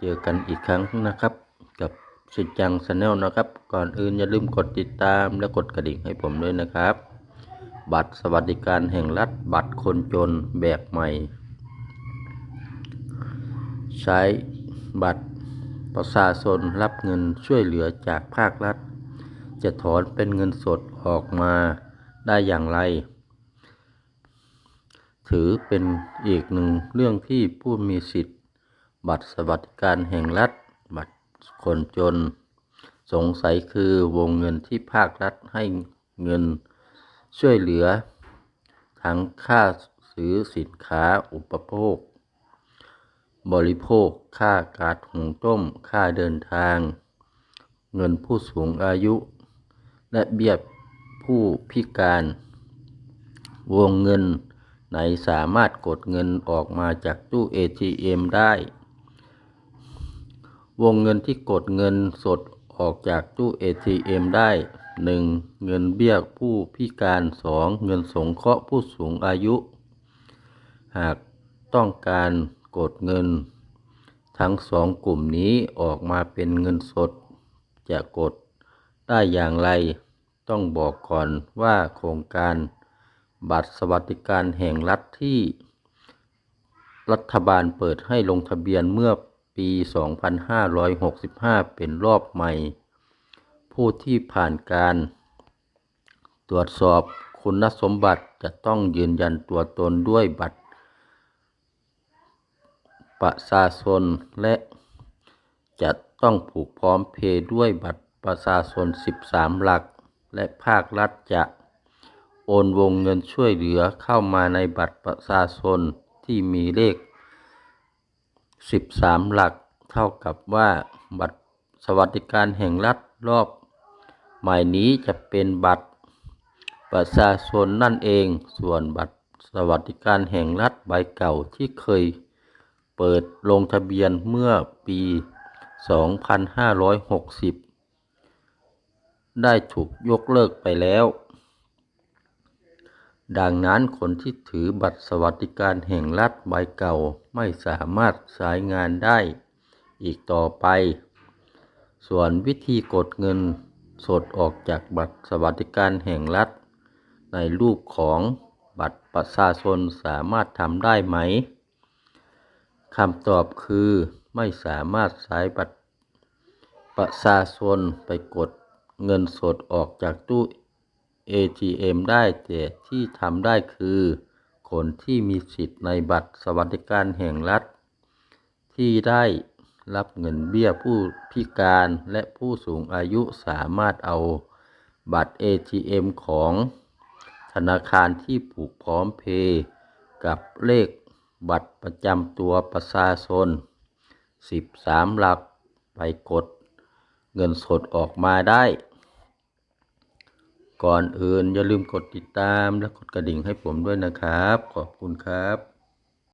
เจอกันอีกครั้งนะครับ กับสิจังชาแนลนะครับ ก่อนอื่นอย่าลืมกดติดตามและกดกระดิ่งให้ผมด้วยนะครับ บัตรสวัสดิการแห่งรัฐบัตรคนจนแบบใหม่ ใช้บัตรประชาชนรับเงินช่วยเหลือจากภาครัฐ จะถอนเป็นเงินสดออกมาได้อย่างไร ถือเป็นอีกหนึ่งเรื่องที่ผู้มีสิทธิ บัตรสวัสดิการแห่งรัฐ บัตรคนจน สงสัยคือวงเงินที่ภาครัฐให้เงินช่วยเหลือ ทั้งค่าซื้อสินค้าอุปโภค บริโภค ค่าการหุงต้ม ค่าเดินทาง เงินผู้สูงอายุ และเบี้ยผู้พิการ วงเงินไหนสามารถกดเงินออกมาจากตู้ ATM ได้ วงเงินที่กดเงินสดออกจากตู้ ATM ได้ 1. เงินเบี้ยผู้พิการ 2. เงินสงเคราะห์ผู้สูงอายุ หากต้องการกดเงิน ทั้งสองกลุ่มนี้ออกมาเป็นเงินสด จะกดได้อย่างไร ต้องบอกก่อนว่าโครงการบัตรสวัสดิการแห่งรัฐที่ รัฐบาลเปิดให้ลงทะเบียนเมื่อ ปี 2565 เป็นรอบใหม่ ผู้ที่ผ่านการ ตรวจสอบคุณสมบัติจะต้องยืนยันตัวตนด้วยบัตร ประชาชนและจะต้องผูกพร้อมเพย์ด้วยบัตรประชาชน 13 หลัก และภาครัฐจะโอนวงเงินช่วยเหลือเข้ามาในบัตรประชาชนที่มีเลข 13 หลักเท่ากับว่าบัตรสวัสดิการแห่งรัฐรอบ ใหม่นี้จะเป็นบัตรประชาชนนั่นเอง ส่วนบัตรสวัสดิการแห่งรัฐใบเก่าที่เคยเปิดลงทะเบียนเมื่อปี 2560 ได้ถูกยกเลิกไปแล้ว ดังนั้นคนที่ถือบัตรสวัสดิการแห่งรัฐใบเก่าไม่สามารถใช้งานได้ อีกต่อไป ส่วนวิธีกดเงินสดออกจากบัตรสวัสดิการแห่งรัฐ ในรูปของบัตรประชาชนสามารถทำได้ไหมคำตอบคือไม่สามารถใช้บัตรประชาชนไปกดเงินสดออกจากตู้ ATM ได้แต่ที่ทำได้คือคนที่มีสิทธิ์ในบัตรสวัสดิการแห่งรัฐ ที่ได้รับเงินเบี้ยผู้พิการและผู้สูงอายุสามารถเอาบัตร ATM ของธนาคารที่ผูกพร้อมเพย์กับเลขบัตรประจำตัวประชาชน 13 หลักไปกดเงินสดออกมาได้ ก่อนอื่นอย่าลืมกดติดตามและกดกระดิ่งให้ผมด้วยนะครับ ขอบคุณครับ